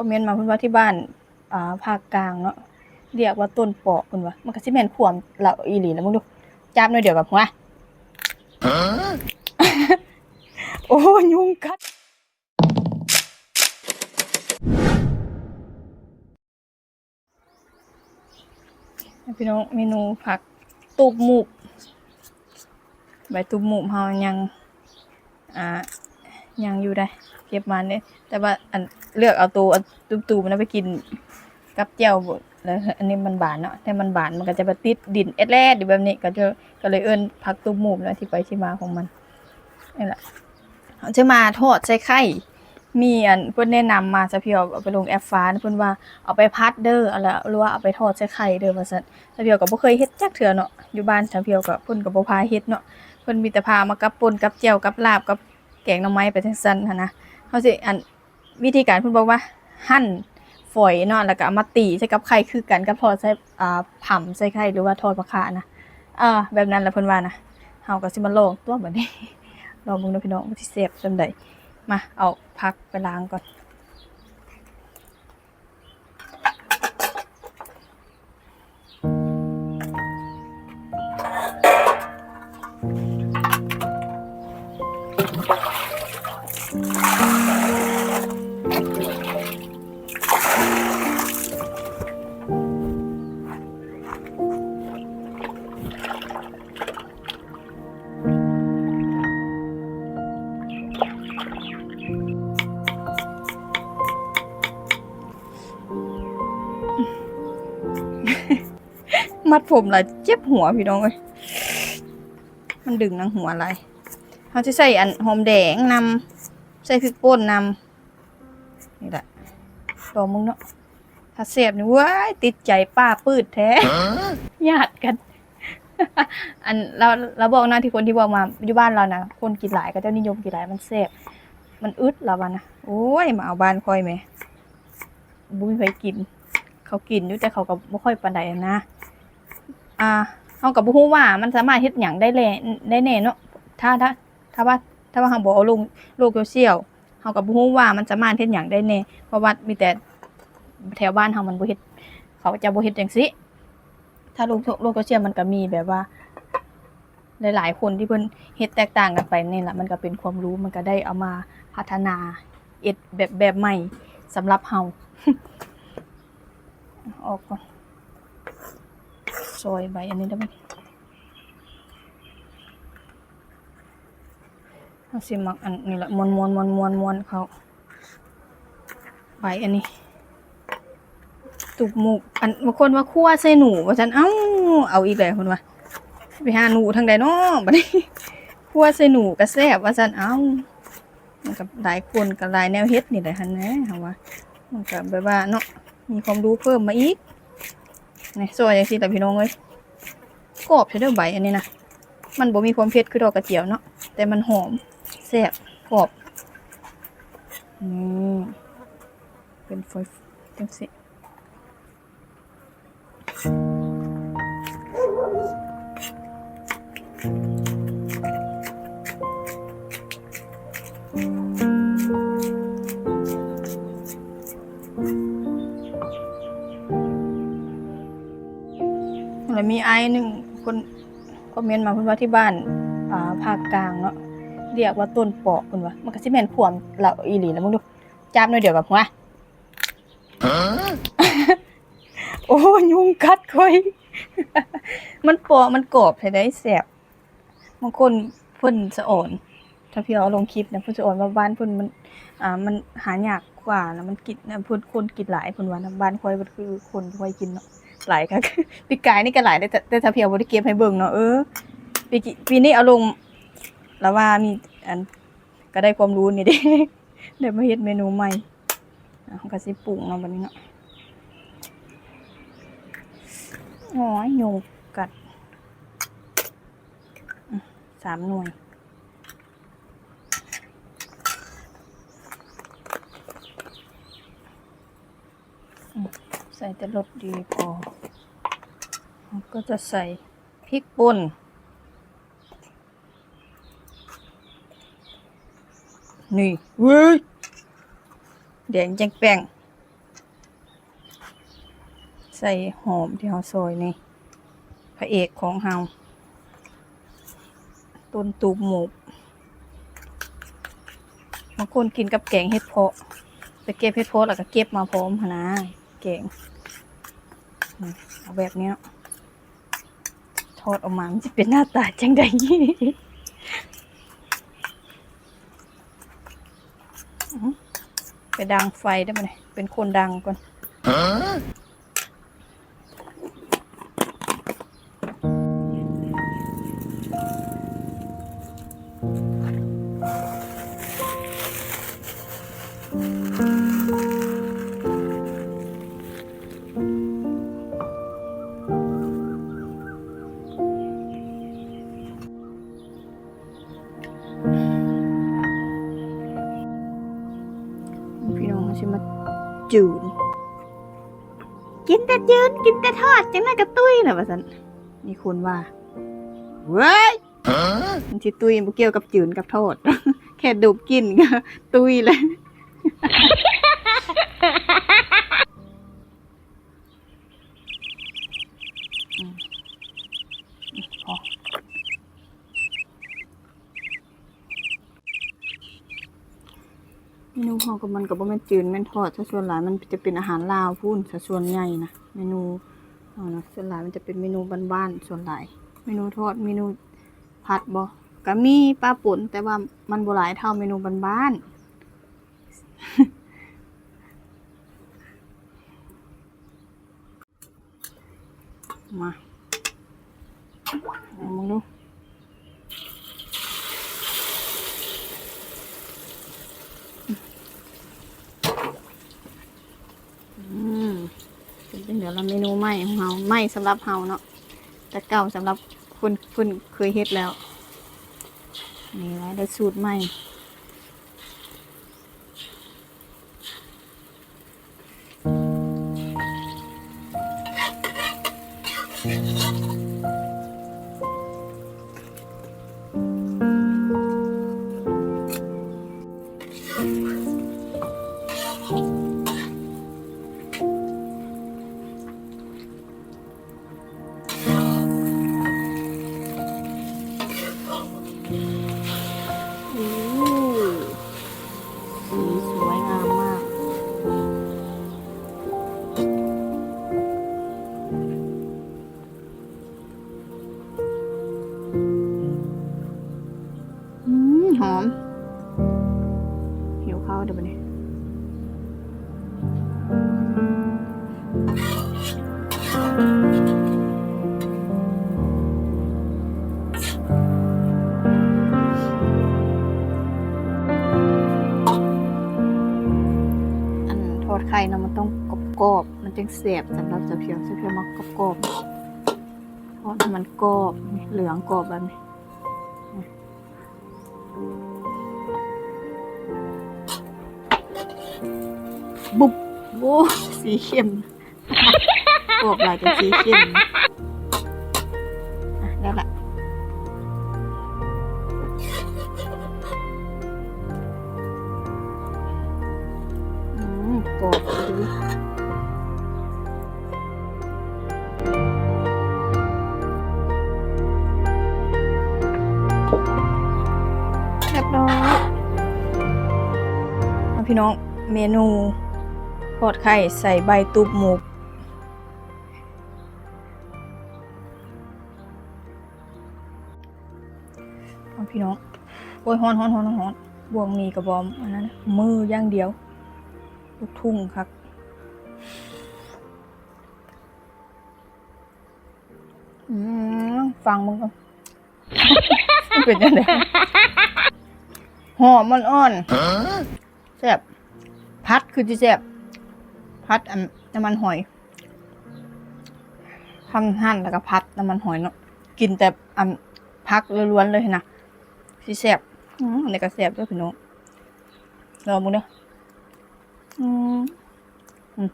คอมเมนต์มาเพิ่นว่าที่บ้านอ่าภาคกลางเนาะเรียกว่าต้นปอกเพิ่นว่ามันก็สิแม่นความละอีหลีแล้วมึงดูจับหน่อยเดียวกับหัวโอ้ยุงกัดพี่น้องเมนูผักตูบหมูบใบตูบหมูบเฮายังอ่า ยังอยู่ได้ เก็บมาเนี่ยแต่ว่าอันเลือกเอาตัวอันตูบๆมันไปกินกับเจียวบดแล้วอันนี้มันบานเนาะแต่มันบานมันก็จะไปติดดินเอ็ดแลดอยู่แบบนี้ก็จะก็เลยเอิ้นผักตูบหมูแล้วที่ไปที่มาของมันนี่แหละเขาจะมาทอดใส่ไข่มีอันเพิ่อนแนะนำมาจะเพียวเอาไปลงแอปฟ้าเพิ่อนว่าเอาไปพัดเด้ออะไรหรือว่าเอาไปทอดใส่ไข่เด้อว่าซั่นจะเพียวก็บ่เคยเฮ็ดจักเทื่อเนาะอยู่บ้านจะเพียวก็เพิ่นก็บ่พาเฮ็ดเนาะเพิ่นมีแต่พามากับป่นกับแจ่วกับลาบกับ แกงหน่อไม้ไปทั้งสั้นนนะเขาสิอันวิธีการเพิ่นบอกว่าหั่นฝอยเนาะแล้วก็มาตีใส่กับไข่คือกันกับทอดใส่อ่าผํใส่ไข่หรือว่าทอดผักขานะเออแบบนั้นแหละเพิ่นว่านะเฮาก็สิมาลองตัวบัดนี้ลองเบิ่งเด้อพี่น้องว่าสิแซ่บจังไดมาเอาพักไปล้างก่อน มัดผมละเจ็บหัวพี่น้องเอ้ยมันดึงนังหัวอะไรเขาจะใส่อันหอมแดงนำใส่พริกป่นนำนี่แหละลองมึงเนาะถ้าเสียบนี่ว้ายติดใจป้าปืดแท้ญาติกัน อันเราเราบอกนะที่คนที่บอกมาอยู่บ้านเรานะคนกินหลายก็เจ้านิยมกินหลายมันแซ่บมันอึดเราวะนะโอ้ยมาเอาบ้านค่อยไหมบุ้ยไปกิน เขากินอยู่แต่เขาก็บ่ค่อยปานใดนะ อ่าเฮาก็บ่ฮู้ว่ามันสามารถเฮ็ดหยังได้แลได้แน่เนาะถ้าถ้าถ้าว่าถ้าว่าเฮาบ่เอาลงโลกโซเชียลเฮาก็บ่ฮู้ว่ามันสามารถเฮ็ดหยังได้แน่เพราะว่ามีแต่แถวบ้านเฮามันบ่เฮ็ดเขาจะบ่เฮ็ดจังซี่ถ้าโลกโลกโซเชียลมันก็มีแบบว่าหลายๆคนที่เพิ่นเฮ็ดแตกต่างกันไปนี่แหละมันก็เป็นความรู้มันก็ได้เอามาพัฒนาเอ็ดแบบแบบใหม่สำหรับเฮาออกก่อน ซอยใบอันนี้ได้ไหมเอาสิมักอันนี้ละมวนมวนมวนมวนมวนเขาใบอันนี้ ตุกหมูกอันบางคนว่าคั่วใส่หนูว่าฉันเอ้าเอาอีกแล้วคนว่าไปหาหนูทางใดเนาะบัดนี้คั่วใส่หนูก็แซ่บว่าฉันเอ้ามันกับหลายคนกับหลายแนวเฮ็ดนี่แหละฮันแหละเฮาว่ามันก็แบบว่าเนาะมีความรู้เพิ่มมาอีก นี่สวยอย่างที่แต่พี่น้องเอ้ยกรอบใช่เด้อใบอันนี้นะมันบ่มีความเผ็ดคือดอกกระเจียวเนาะแต่มันหอมแซ่บกรอบนี่เป็นฝอยจังสิ หนึ่งคนคอมเมนต์มาเพิ่นว่าที่บ้านอ่าภาคกลางเนาะเรียกว่าต้นปอกเพิ่นว่ามันก็สิแม่นความละอีหลีแล้วมึงดูจับหน่อยเดียวกับหัวโอ้ยุงกัดค่อย มันปอกมันกรอบให้ได้แซ่บบางคนเพิ่นสะอ่อน ถ้าพี่เอาลงคลิปนะเพิ่นสะอ่อนว่าบ้านเพิ่นมัน อ่า มันหายากกว่าแล้วมันกินนะเพิ่นคนกินหลายเพิ่นว่านะบ้านค่อยมันคือคนบ่ค่อยกินเนาะ หลายคักปีกายนี่ก็หลายได้แต่แต่ถ้าพี่เอาบ่ได้เก็บให้เบิ่งเนาะเออปีกิปีนี้เอาลงแล้วว่ามีอันก็ได้ความรู้นี่เด้เดี๋ยวมาเฮ็ดเมนูใหม่อะเราก็สิปรุงเนาะบัดนี้เนาะโอ้ยยุงกัดสามหน่วย อืมใส่แต่รสดีพอก็จะใส่พริกป่นนี่เว้ยแดงแจ้งแป้งใส่หอมที่เฮาซอยนี่ พระเอกของเฮาต้นตูบหมูบางคนกินกับแกงเห็ดเพาะไปเก็บเห็ดเพาะแล้วก็เก็บมาพร้อมหนนะ แกงเอาแบบนี้ยทอดออกมามันจะเป็นหน้าตาจังใดไปดังไฟได้ไหมเนี่ยเป็นคนดังก่อน พี่น้องใช่มจูนกินแต่จืนกินแต่ทอดจังน่ากระตุ้ยนะว่าสันมีคนว่าเว้ยมันสิตุ้ยบ่เกี่ยวกับจืนกับทอดแค่ดูบกินก็ตุ้ยเลยอืม เของกับมันกับบ่แม่นจืดแม่นทอดซะส่วนหลายมันจะเป็นอาหารลาวพูนซะส่วนใหญ่นะเมนูเอานะส่วนหลายมันจะเป็นเมนูบ้านๆส่วนหลายเมนูทอดเมนูผัดบ่ก็มีปลาป่นแต่ว่ามันบ่หลายเท่าเมนูบ้านๆมาเอามึงดู อืม เป็นเดี๋ยวเราเมนูใหม่ของเราใหม่สำหรับเฮาเนาะแต่เก่าสำหรับคนคนเคยเฮ็ดแล้วนี่แหละได้สูตรใหม่ บสำหรับจะเพียวจะเพียวมากรอบๆทอดให้มันกรอบเหลืองกรอบแบบนี้บุบโอ้สีเข้มกรอบหลายจนสีเข้มอะได้ละอืมกรอบดี พี่น้องเมนูทอดไข่ใส่ใบตุบหมูพี่น้อง โอ้ยฮ้อนฮ้อนฮ้อนฮ้อนบวงมีกระบอมอันนั้นมือย่างเดียว ลูกทุ่งครับอืมฟังมึงก่อนมันเป็นยังไงหอมมันอ่อน แซ่บพัดคือที่แซ่บพัดอันน้ำมันหอยทำหั่นแล้วก็พัดน้ำมันหอยเนาะกินแต่อันพักล้วนๆเลยนะที่แซ่บอืมอันนี้ก็แซ่บด้วยพี่น้องลองมึงเด้ออืมอืม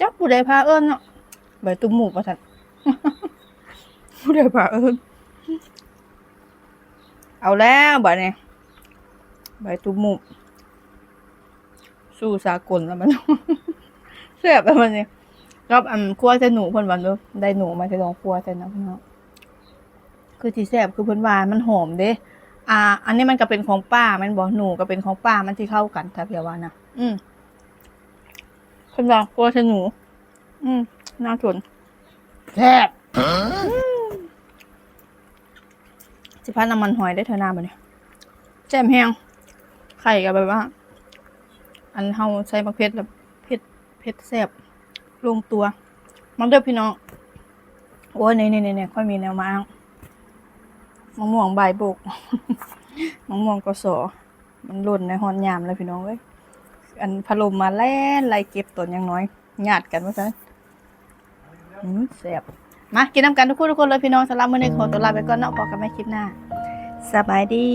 จักผู้ใดพาเอิ้นเนาะใบตุ้มหมูประสันผู้ใดพาเอิ้น เอาแล้วบัดนี้ใบตุ้มหมูสู้สากลแล้วมันแซ่บแล้วมันนี่กับอันคั่วใส่หนูเพิ่นว่าเด้อได้หนูมาจะลองคั่วใส่นะพี่น้องคือที่แซ่บคือเพิ่นว่ามันหอมเด้อ่า อันนี้มันก็เป็นของป้าแมันบอกหนูก็เป็นของป้ามันที่เข้ากันถ้าเพียว่านะอืมเพิ่นว่าคั่วใส่หนู อืมน่าสนแซ่บ สิพัดน้ำมันหอยได้เท่าน้าบ่เนี่ยแจ่มแห้งไข่ก็แบบว่า อันเฮาใส่มะเขือแบบเผ็ดเผ็ดแซ่บลงตัว มันเด้อพี่น้อง โอ้ยเนี่ยเนี่ยเนี่ยค่อยมีแนวมาอ้างมะม่วงใบายบกมะม่วงกสอมันหล่นในหอนยามเลยพี่น้องเอ้ยอันพัดลมมาแล่นไล่เก็บตนอยังน้อยญาติกันว่าซั่นอืมแซ่บ มากินน้ำกันทุกคนทุกคนเลยพี่น้องสำหรับมื้อนี้ขอตัวลาไปก่อนเนาะพบกันใหม่คลิปหน้าสบายดี